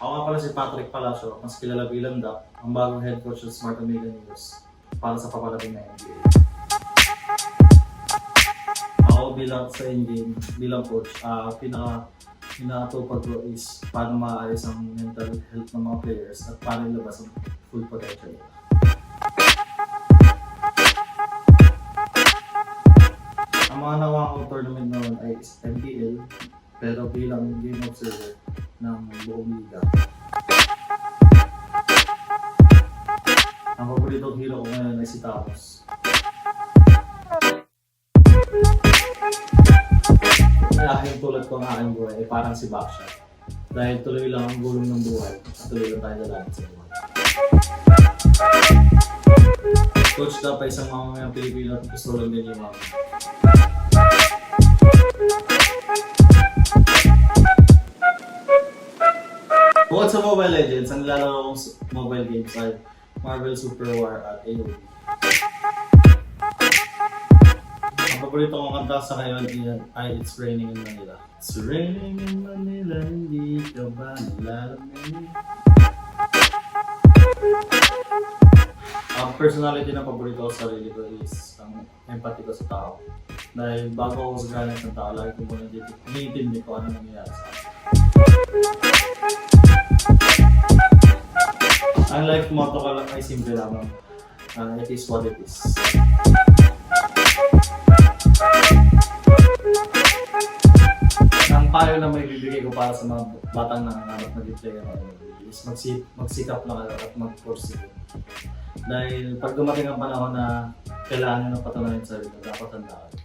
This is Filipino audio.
Ako nga pala si Patrick Palacio, mas kilala bilang DAP, ang bagong head coach ng Smart Omega News para sa paparating na NBA. Ako bilang sa in-game, bilang coach, ah pinaka inaatupag ko is paano maayos ang mental health ng mga players at paano ilabas ang full potential nila. Ang mga nawa kong tournament noon ay MPL, pero bilang game observer buong liga. Ang paboritong hero ko ngayon ay si Tamos. May aking tulad ko ang aking buhay ay parang si Baksha. Dahil tuloy lang ang gulong ng buhay at tuloy lang tayo lalaki sa buhay. Coach dapat isang mamamayang Pilipino at gusto lang din yung mama. Bukod sa Mobile Legends, ang nilalaro kong s- mobile games ay Marvel Super War at AOV. Ang paborito kong kanta sa ngayon ay- It's Raining in Manila. It's raining in Manila, hindi ka ba nalalamig? Ang personality ng paborito ko sa sarili ko is ang empathy ko sa tao. Dahil bago ako sa galit ng tao, lagi ko muna dito, iniintindi ko ano nangyayari sa akin. Life motto ko lang ay simple lamang. Ah, it is what it is. Ang payo na may bibigay ko para sa mga batang nangangarap na player is magsi magsikap lang at mag-pursue. Dahil pag dumating ang panahon na kailangan nyo ng patunayan sa sarili, dapat tandaan.